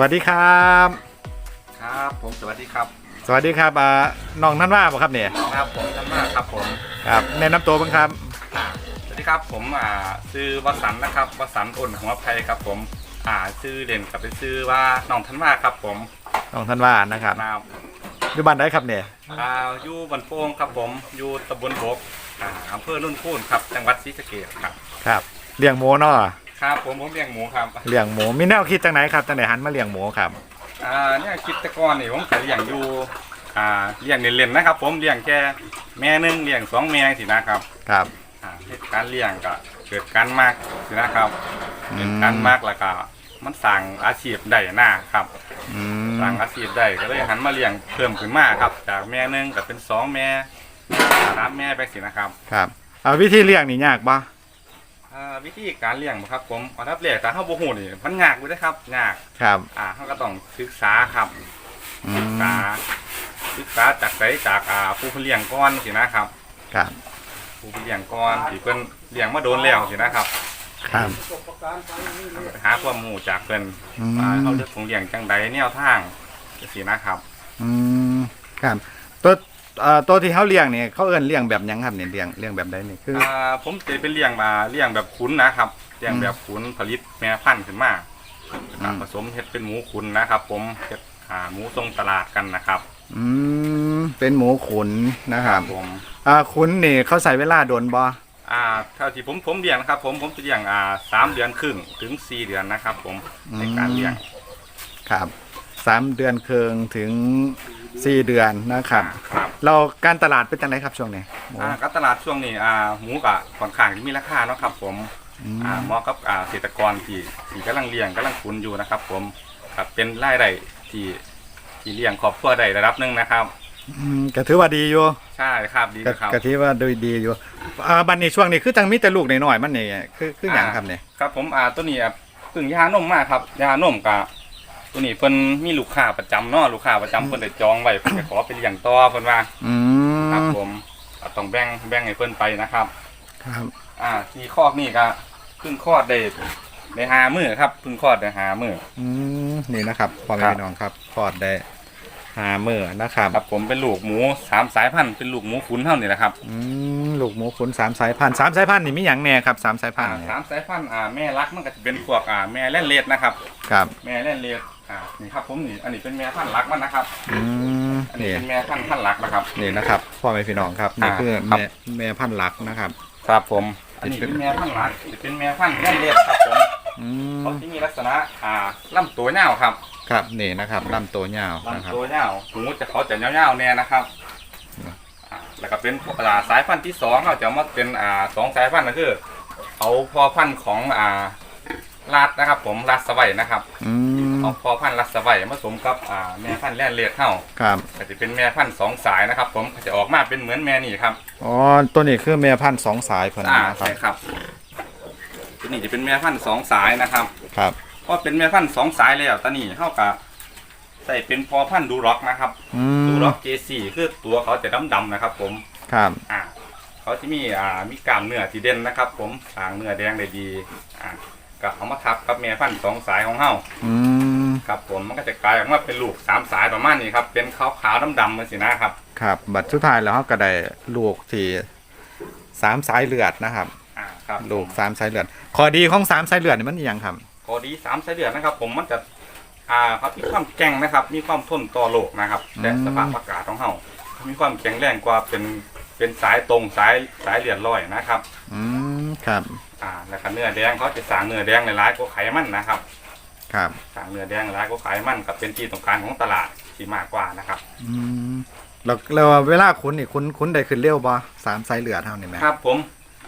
วัสดีครับ ครับ ผมสวัสดีครับ สวัสดีครับอ่าน้องท่านว่าบ่ครับเนี่ยครับผมธรรมะครับผม ครับแนะนำตัวบ้างครับสวัสดีครับผมอ่าซื้อวสันต์นะครับวสันต์อ่นหัวไพครับผม อ่าซื้อเด่นกับไปซื้อว่าน้องธันวาครับผมน้องท่านว่านะครับนาอยู่บ้านไหนครับเนี่ยอ่าอยู่บันโป่งครับผมอยู่ตำบลบกอ่าอำเภอนุ่นพูนครับจังหวัดศรีสะเกษครับครับเลี้ยงหมูเนาะ ครับผมผมเลี้ยงหมูครับเลี้ยงหมูมีแนวคิดจังไหนครับจังไหนหันมาเลี้ยงหมูครับ อ่าเนี่ยคิดแตะกอนนี่ผมก็เลี้ยงอยู่อ่าเลี้ยงเล่นๆนะครับ ผมเลี้ยงแค่แม่หนึงเลี้ยงสองแม่สินะครับครับ อ่าเหตุการเลี้ยงก็เกิดการมากสินะครับอืม เกิดการมากแล้วก็มันสั่งอาชีพได้หน้าครับอืมสั่งอาชีพได้ก็เลยหันมาเลี้ยงเพิ่มขึ้นมาครับ จากแม่หนึงก็เป็นสองแม่สามแม่ไปสินะครับ ครับเอาวิธีเลี้ยงนี่ยากปะ อ่าวิธีการเลี้ยงบ่ครับ ผมอันดับแรกถ้าเฮาบ่ฮู้นี่มันยากอยู่เด้อครับยาก ครับ อ่าเฮาก็ต้องศึกษาครับ อืศึกมษา ศึกษาจากไสจากอ่าผู้เพิ่นเลี้ยงก่อนสินะครับ ครับ ผู้เพิ่นเลี้ยงก่อนที่เพิ่นเลี้ยงมาโดนแล้วสินะครับ ครับ หาความรู้จากเพิ่นอืม ว่าเขาจะคงเลี้ยงจังใดแนวทางจังซี่นะครับ อืมครับ ตัวเอ่อตัวที่เขาเลี้ยงเนี่ยเขาเอิ้นเลี้ยงแบบหยังครับเนี่ยเลี้ยงเลี้ยงแบบใดนี่คืออ่าผมจะเป็นเลี้ยงมาเลี้ยงแบบขุนนะครับเลี้ยงแบบขุนผลิตแม่พันธุ์ขึ้นมาอืม ผสมเห็ดเป็นหมูขุนนะครับ ผมเห็ดอ่าหมูทรงตลาดกันนะครับอืมเป็นหมูขุนนะครับผมอ่าขุนนี่เขาใส่เวลาโดนบ่อ่าเท่าที่ผมผมเลี้ยงนะครับ ผมผมจะเลี้ยงอ่าสามเดือนครึ่งถึงสี่เดือนนะครับ ผมในการเลี้ยงครับสามเดือนเคืองถึง สี่เดือนนะครับ ครับเราการตลาดเป็นจังไรครับช่วงนี้หมูอ่าก็ตลาดช่วงนี้อ่าหมูกับค่อนข้างที่มีราคาเนาะครับผมอืมอ่าเหมาะกับอ่าเกษตรกรที่ที่กำลังเลี้ยงกำลังขุนอยู่นะครับ ผมครับเป็นรายได้ที่ที่เลี้ยงครอบครัวได้ระดับหนึ่งนะครับ อืมก็ถือว่าดีอยู่ใช่ครับดีก็นะครับก็ถือว่าโดยดีอยู่อ่าบัดนี้ช่วงนี้คือจังมีแต่ลูกน้อยๆมันนี่คือคือหยังครับเนี่ย ครับผมอ่าตัวนี้อะเพึ่งยานมมากครับยานมกับ ตัวนี้เพิ่นมีลูกค้าประจำเนาะลูกค้าประจำเพิ่นได้จองไว้เพิ่นก็ขอไปเลี้ยงต่อเพิ่นว่าอืครับมผมก็ต้องแบ่งแบ่งให้เพิ่นไปนะครับ ครับอ่าที่คอกนี่ก็เพิ่งคลอดได้ได้ห้ามื้อครับเพิ่งคลอดได้ห้ามื้ออืมนี่นะครับพ่อแม่ครับ พี่น้องครับพอดได้หามือนะครับครับผมเป็นลูกหมูสามสายพันธุ์เป็นลูกหมูขุนเท่านี้แหละครับอืมลูกหมูขุนสามสายพันธุ์สามสายพันธุ์นี่มีหยังแน่ครับสามสายพันอ่าธุ์เนี่ยสามสายพันธุ์อ่าแม่รักมันก็จะเป็นพวกอ่าแม่แล่นเลดนะครับ ครับ แม่แล่นเลด อ่านี่ครับผมนี่อันนี้เป็นแม่พันธุ์รักมันนะครับ อืมอันนี้นี่เป็นแม่พันธุ์พันธุ์รักนะครับ นี่นะครับพ่อแม่พี่น้องครับนี่อ่าคือครับแม่แม่พันธุ์หลักนะครับ ครับผม อันนี้เป็นแม่พันธุ์หลักจะเป็นแม่พันธุ์แล่นเลดครับผมอืมเขาที่มีลักษณะอ่าลำตัวยาวครับครับนี่นะครับลำตัวยาวนะครับ ลำตัวยาวหูจะเขาจะยาวๆแน่นะครับอ่าแล้วก็เป็นพวกอ่าสายพันธุ์ที่สองเขาจะมาเป็นอ่าสองสายพันธุ์ก็คือ เอาพอพันธุ์ของอ่าลาดนะครับ ผมลาดสวัยนะครับ อืม เอาพอพันธุ์ลาดสวัยผสมกับอ่าแม่พันธุ์แล่นเลดเข้าครับก็จะเป็นแม่พันธุ์สองสายนะครับ ผมก็จะออกมาเป็นเหมือนแม่นี่ครับอ๋อตัวนี้คือแม่พันธุ์สองสายเพิ่นอ่านะครัใช่บครับตัวนี้จะเป็นแม่พันธุ์สองสายนะครับครับพอเป็นแม่พันธุ์สองสายแล้วตอนนี้เท่ากับใส่เป็นพอพันธุ์ดูร็อกนะครับอืดูมร็อก J4 คือตัวเขาจะดำๆนะครับ ผม ครับอ่าเขาจะมีอ่ามีกล้ามเนื้อที่เด่นนะครับ ผมสร้างเนื้อแดงได้ดีอ่าก็เอามาทับกับแม่พันธุ์สองสายของเฮาอืม ครับผมมันก็จะกลายออกมาเป็นลูกสามสายประมาณนี้ครับ เป็นขาวๆดำๆมันสินะครับครับ บัดสุดท้ายแล้วเขาก็ได้ลูกที่สามสายเลือดนะครับอ่าครับลูกสามสายเลือดข้อดีของสามสายเลือดนี่มันอหยังครับพอดีสามสายเดือนนะครับ ผมมันจะอ่าครับมีความแกร่งนะครับ มีความทนต่อโรคนะครับและอืม สภาพอากาศของเฮามีความแข็งแรงกว่าเป็นเป็นสายตรงสายสายเหลียดลอยนะครับ อืมครับ อ่าแล้วก็เนื้อแดงเขาจะสร้างเนื้อแดงหลายๆกว่าไขมันนะครับ ครับสร้างเนื้อแดงหลายกว่าไขมันกับเป็นที่ต้องการของตลาดที่มากกว่านะครับอืมแล้วแล้วเวลาคุณนี่คุณคุณได้ขึ้นเร็วบ่สามสายเลือดเท่านี่ไหมครับ ผม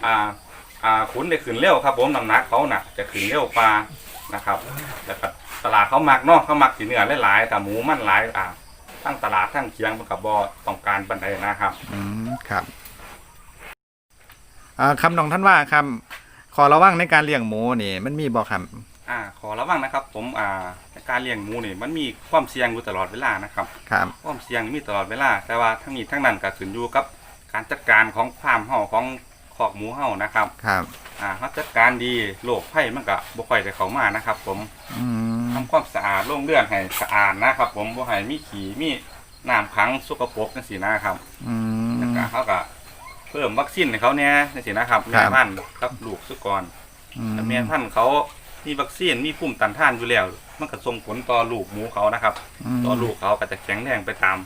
อ่าอ่าขุนได้ขึ้นเร็วครับผมน้ำหนักเขาน่ะ จะขึ้นเร็วกว่านะครับแล้วก็ตลาดเขามักเนาะเขามักสีเนื้อหลายๆแต่หมูมันหลายอ่าทั้งตลาดทั้งเคียงมันกับบอต้องการปันใดนะครับ อืมครับอ่าคำนองท่านว่าคำขอระวังในการเลี้ยงหมูนี่ มันมีบ่ครับ อ่าขอระวังนะครับ ผมอ่าในการเลี้ยงหมูนี่มันมีความเสี่ยงอยู่ตลอดเวลานะครับ ครับ ความเสี่ยงมีตลอดเวลา แต่ว่าทั้งนี้ทั้งนั้นก็ขึ้นอยู่กับการจัดการของฟาร์มเฮาของคอกหมูเฮานะครับ ครับ อ่าเขาจัดการดีโรคภัยมันก็บ่ค่อยจะเข้ามานะครับ ผมอืม ทำความสะอาดโรงเรือนให้สะอาดนะครับ ผมบ่ให้มีขี้มีน้ำขังสกปรกจังซี่นะครับ อืม แล้วก็เขาก็เพิ่มวัคซีนให้เขาแน่จังซี่นะครับครัแม่บ พันธุ์กับลูกสุกร อืมแต่แม่พันธุ์เขา มีวัคซีนมีภูมิต้านทานอยู่แล้ว มันก็ส่งผลต่อลูกหมูเขานะครับต่อลูกเขาก็จะแข็งแรงไปตาม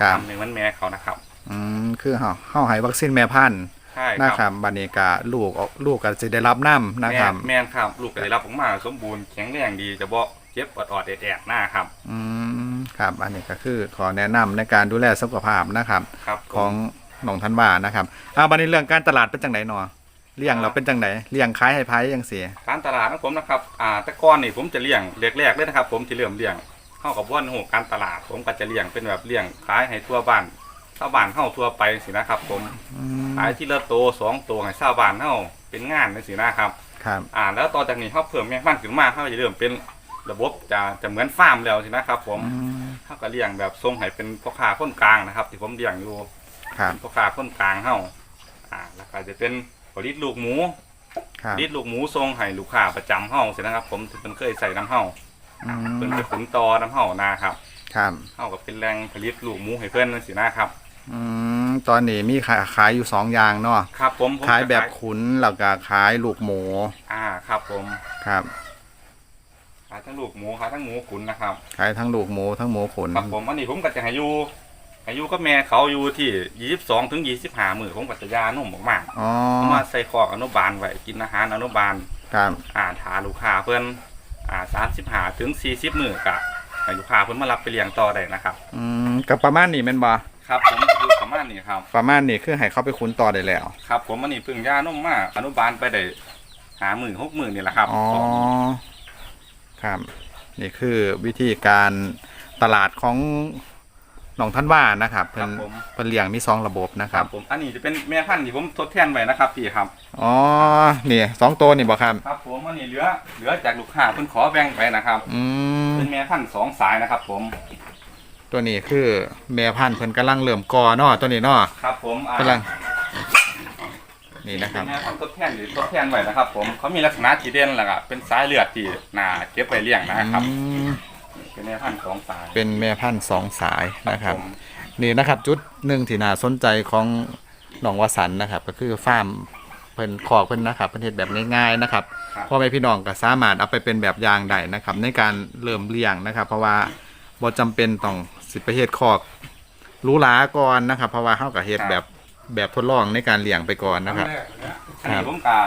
ครับตามหนึ่งมันแม่เขานะครับอืมคือเฮาเฮาให้วัคซีนแม่พันธุ์ใช่นะคครัรับบบัดนี้ก็ลูกลูกก็สิได้รับน้ำนะครับแม่แม่นครับ ลูกก็ได้รับออกมาสมบูรณ์แข็งแรงดีจะบ่เจ็บอดๆแอดๆหน้าครับ อืมครับ อันนี้ก็คือขอแนะนำในการดูแลสุขภาพนะครับ ครับผมของหนองทันว่านะครับอ่าบัดนี้เรื่องการตลาดเป็นจังไดเนาะ เลี้ยงเราเป็นจังไดเลี้ยงขายให้ไผจังซี่การตลาดของผมนะครับอ่าแต่ก่อนนี่ผมจะเลี้ยงแรกๆเลยนะครับ ผมจะเริ่มเลี้ยงเข้ากับว่านหูการตลาด ผมก็จะเลี้ยงเป็นแบบเลี้ยงขายให้ทั่วบ้านชาวบ้านเข้าทั่วไปสินะครับ ผมอืมขายที่ละโตสองโตให้ชาวบ้านเข้าเป็นงานในสินะครับครับอ่าแล้วต่อจากนี้เขาเพิ่มแม่พันธุ์ขึ้นมาเขาจะเริ่มเป็นระบบจะจะเหมือนฟาร์มแล้วสินะครับผมอืมเขาก็เลี้ยงแบบทรงให้เป็นพ่อค้าคนกลางนะครับ ที่ผมเลี้ยงอยู่ครับพ่อค้าคนกลางเข้าอ่าแล้วก็จะเป็น ผลิตลูกหมูครับลิดลูกหมูทรงให้ลูกค้าประจำเฮาสินะครับ ผมที่เพิ่นเคยใส่น้ำเฮาอืมเพิ่นไปขุนตอน้ำเฮานะครับครับเฮาก็เป็นแรงผลิตลูกหมูให้เพิ่นนั่นสินะครับ อืมตอนนี้มีขายขายอยู่สองอย่างเนาะครับ ผมผมขายแบบจะขุนแล้วก็ขายลูกหมูอ่าครับ ผมครับ ขายทั้งลูกหมูขายทั้งหมูขุนนะครับ ขายทั้งลูกหมูทั้งหมูขุน ครับผมอันนี้ผมก็จะให้อยู่ ให้อยู่กับแม่เขาอยู่ที่22ถึง25มื้อผมก็จะยานุ่มมากอ๋อๆเอามาใส่คอกอนุบาลไว้กินอาหารอนุบาล ครับ อ่าทาลูกค้าเพิ่นอ่า35ถึง40มื้อกะให้ลูกค้าเพิ่นมารับไปเลี้ยงต่อได้นะครับ อืมกับประมาณนี้แม่นบ่ครับผมอยู่ประมาณนี้ครับ ประมาณนี้คือให้เขาไปขุนต่อได้แล้ว ครับผมอันนี้เพึ่งย่านุ่มมากอนุบาลไปได้หาหมื่นหกหมื่นนี่แหละครับอ๋อครับ นี่คือวิธีการตลาดของห นองท่านว่านะครับคเพิ่รันบผม เพิ่นเลี้ยงมีสองระบบนะคครัรับบผมอันนี้จะเป็นแม่พันธุ์ที่ผมทดแทนไว้นะครับพี่ครับ อ๋อนี่สองตัวนี่บ่ครับครับผมอันนี้เหลือเหลือจากลูกค้าเพิ่นขอแบ่งไปนะครับ อืมเป็นแม่พันธุ์สองสายนะครับ ผมตัวนี้คือแม่พันธุ์เพิ่นกำลังเริ่มกอเนาะตัวนี้เนาะครับผมอ่า กำลัง นี่นะครับเป็นแม่พันธุ์ทดแทนหรือทดแทนไว้นะครับ ผมเขามีลักษณะที่เด่นแหละครับเป็นสายเลือดที่น่าเก็บไปเลี้ยงนะครับ อืม เป็นแม่พันธุ์สองสายเป็นแม่พันธุ์สองสายนะครับ ผมนี่นะครับจุดหนึ่งที่น่าสนใจของหนองวสันนะครับ ก็คือฟาร์มเพิ่นขอกเพิ่นนะครับเพิ่นเฮ็ดแบบง่ายๆนะครับครับพ่อแม่พี่น้องก็สามารถเอาไปเป็นแบบอย่างได้นะครับ ในการเริ่มเลี้ยงนะครับ เพราะว่าบ่จำเป็นต้องสิไปเฮ็ดคอกหรูหราก่อนนะครับ เพราะว่าเฮาก็เฮ็ดแบบแบบทดลองในการเลี้ยงไปก่อนนะครับ อันนี้ผมกะ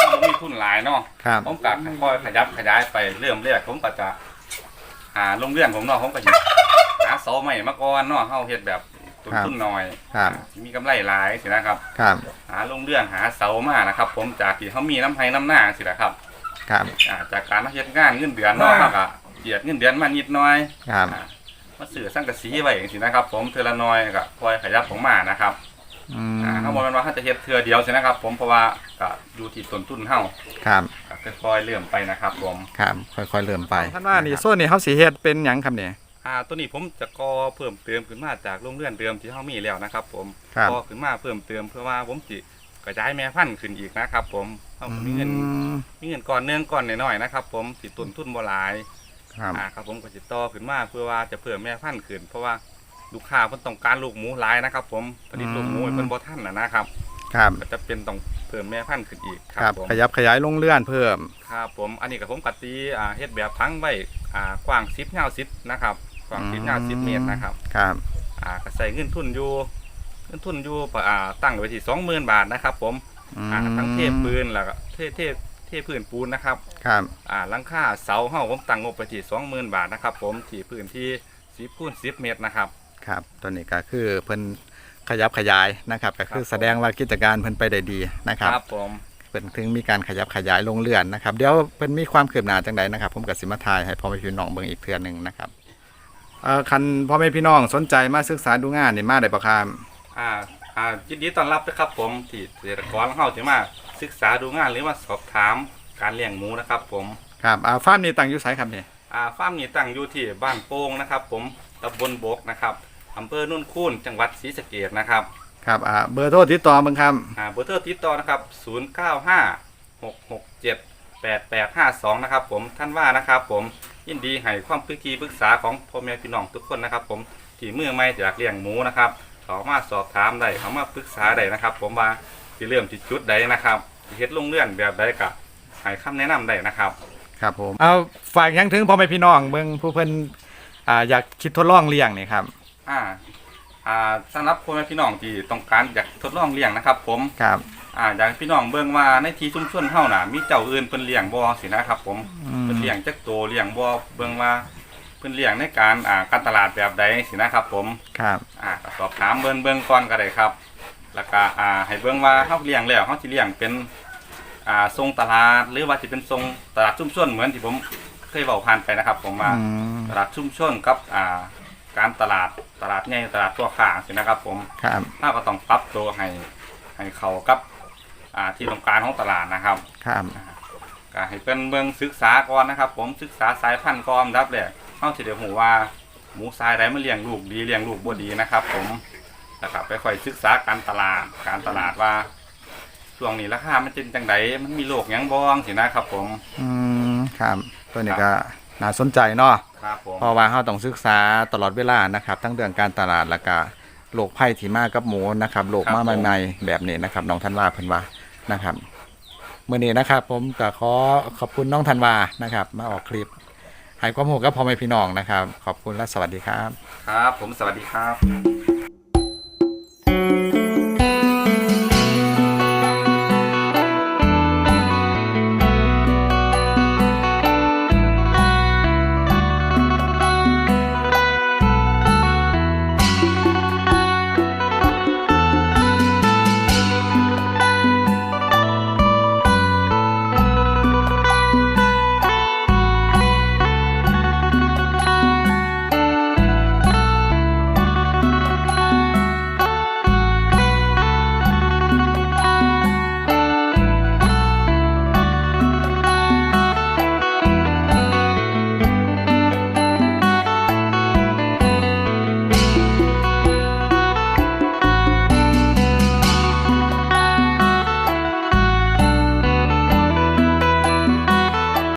ถ้าผมมีทุนหลายเนาะ ครับ ผมกะค่อยๆขยับขยายไปเริ่มแรกผมก็จะ หาโรงเรือนผมเนาะผมก็จะหาเสาใหม่มาก่อนเนาะเฮาเฮ็ดแบบต้นทุนน้อยครับสิมีกำไรหลายสินะครับ ครับหาโรงเรือนหาเสามานะครับ ผมจากที่เขามีน้ำไห้น้ำหน้าสินะครับครับอ่าจากการมาเฮ็ดงานเงินเดือนเนาะเฮาก็เจียดเงินเดือนมานิดหน่อยครับ อ่ามาซื้อสังกะสีไว้จังซี่นะครับ ผมเทื่อละน้อยก็ค่อยขยับของมานะครับ อืมอ่าเฮาบ่แม่นว่าเฮาจะเฮ็ดเทื่อเดียวสินะครับ ผมเพราะว่าก็อยู่ที่ต้นทุนเฮาครับก็ค่อยๆเริ่มไปนะครับ ผมครับค่อยๆเริ่มไปท่านว่านี่โซนนี่เฮาสิเฮ็ดเป็นหยังครับเนี่ย อ่าตัวนี้ผมจะก่อเพิ่มเติมขึ้นมาจากโรงเรือนเดิมที่เฮามีแล้วนะครับ ผมครับ ก่อขึ้นมาเพิ่มเติมเพื่อว่าผมสิกระจายแม่พันธุ์ขึ้นอีกนะครับ ผมเฮาก็มีเงิน อืมมีเงินก้อนเนื่องก้อนน้อยๆนะครับ ผมสิต้นทุนบ่หลายครับ อ่าครับผมก็สิต่อขึ้นมาเพื่อว่าจะเพิ่มแม่พันธุ์ขึ้น เพราะว่า ลูกค้าเพิ่นต้องการลูกหมูหลายนะครับ ผมผลิตลูกหมูให้เพิ่นบ่ทันน่ะนะครับ ครับ ก็จะเป็นต้องเพิ่มแม่พันธุ์ขึ้นอีกคครัรับบ ผมขยับขยายลงเลื่อนเพิ่ม ครับผมอันนี้กับผมกัตีอ่าเฮ็ดแบบพังไว้อ่ากว้าง10ยาว10นะครับกว้าง10ยาว10เมตรนะครับ ครับ อ่าก็ใส่เงินทุนอยู่เงินทุนอยู่อ่าตั้งไว้ที่20,000บาทนะครับผมอืมอ่าทั้งเทปืนแล้วก็เทเทเทพื้นปูนนะครับครับ อ่าหลังคาเสาเฮาผมตั้งงบไปที่20,000บาทนะครับ ผมที่พื้นที่10คูณ10เมตรนะครับ ครับตัวนี้ก็คือเพิ่นขยับขยายนะครับ ก็คือครับผมแสดงว่ากิจการเพิ่นไปได้ดีนะครับผมเพิ่นถึงมีการขยับขยายลงเลื่อนนะครับเดี๋ยวเพิ่นมีความคืบหน้าจังใดนะครับ ผมกับสิมาทายให้พ่อแม่พี่น้องเบิ่งอีกเทื่อหนึงนะครับเอ่อคันพ่อแม่พี่น้องสนใจมาศึกษาดูงานนี่มาได้บ่ครับอ่าอ่ายินดีต้อนรับนะครับผมที่เกษตรกรของเฮาที่มาศึกษาดูงานหรือว่าสอบถามการเลี้ยงหมูนะครับ ผมครับอ่าฟาร์มนี้ตั้งอยู่ไสครับนี่ อ่าฟาร์มนี้ตั้งอยู่ที่บ้านโป่งนะครับ ผมตำบลบกนะครับ อำเภอนุ่นคูนจังหวัดศรีสะเกษนะครับครับอ่าเบอร์โทรติดต่อเบิ่งครับอ่าเบอร์โทรติดต่อนะครับ 095 667 8852 นะครับผมท่านว่านะครับผมยินดีให้ความปรึกษาปรึกษาของพ่อแม่พี่น้องทุกคนนะครับ ผมที่มือไม่อยากเลี้ยงหมูนะครับเขามาสอบถามได้เขามาปรึกษาได้นะครับ ผมว่าสิเริ่มที่จุดใดนะครับสิเฮ็ดลงเลื่อนแบบใดก็ให้คำแนะนำได้นะครับ ครับผมเอาฝากหยังถึงพ่อแม่พี่น้องเบิ่งผู้เพิ่นอ่าอยากคิดทดลองเลี้ยงนี่ครับ อ่าอ่าสำหรับพ่อแม่พี่น้องที่ต้องการอยากทดลองเลี้ยงนะครับ ผมครับอ่าอยากให้พี่น้องเบิ่งว่าในที่ชุมชนเฮาน่ะมีเจ้าอื่นเพิ่นเลี้ยงบ่สินะครับ ผมอืมเพิ่นเลี้ยงจักโตเลี้ยงบ่เบิ่งว่าเพิ่นเลี้ยงในการอ่าการตลาดแบบใดสินะครับ ผม ครับอ่าก็สอบถามเบิ่งเบิ่งก่อนก็ได้ครับ แล้วก็อ่าให้เบิ่งว่าเฮาเลี้ยงแล้วเฮาสิเลี้ยงเป็นอ่าทรงตลาดหรือว่าสิเป็นทรงตลาดชุมชนเหมือนที่ผมเคยเว้าผ่านไปนะครับ ผมว่าอืมตลาดชุมชนกับอ่า การตลาดตลาดใหญ่ตลาดตัวข้างสินะครับ ผมครับเราก็ต้องปรับตัวให้ให้เข้ากับอ่าที่ต้องการของตลาดนะครับครับก็ให้เป็นเบิ่งศึกษาก่อนนะครับ ผมศึกษาสายพันธุ์ก่อนอันดับแรกเฮาสิได้ฮู้ว่าหมูสายใดมันเลี้ยงลูกดีเลี้ยงลูกบ่ดีนะครับ ผมแล้วก็ไปค่อยศึกษาการตลาดการตลาดว่าช่วงนี้ราคามันเป็นจังไดมันมีโรคหยังบ้องสินะครับ ผม อืมครับ ตัวนี้ก็น่าสนใจเนาะครับผมเพราะว่าเราต้องศึกษาตลอดเวลานะครับทั้งเรื่องการตลาดแล้วก็โรคภัยที่มากับหมูนะครับโรคมาใหม่ๆแบบนี้นะครับน้องธันวาเพิ่นว่านะครับเมื่อนี้นะครับ ผมก็ขอขอบคุณน้องธันวานะครับ มาออกคลิปให้ความรู้กับพ่อแม่พี่น้องนะครับ ขอบคุณและสวัสดีครับ ครับ ผมสวัสดีครับ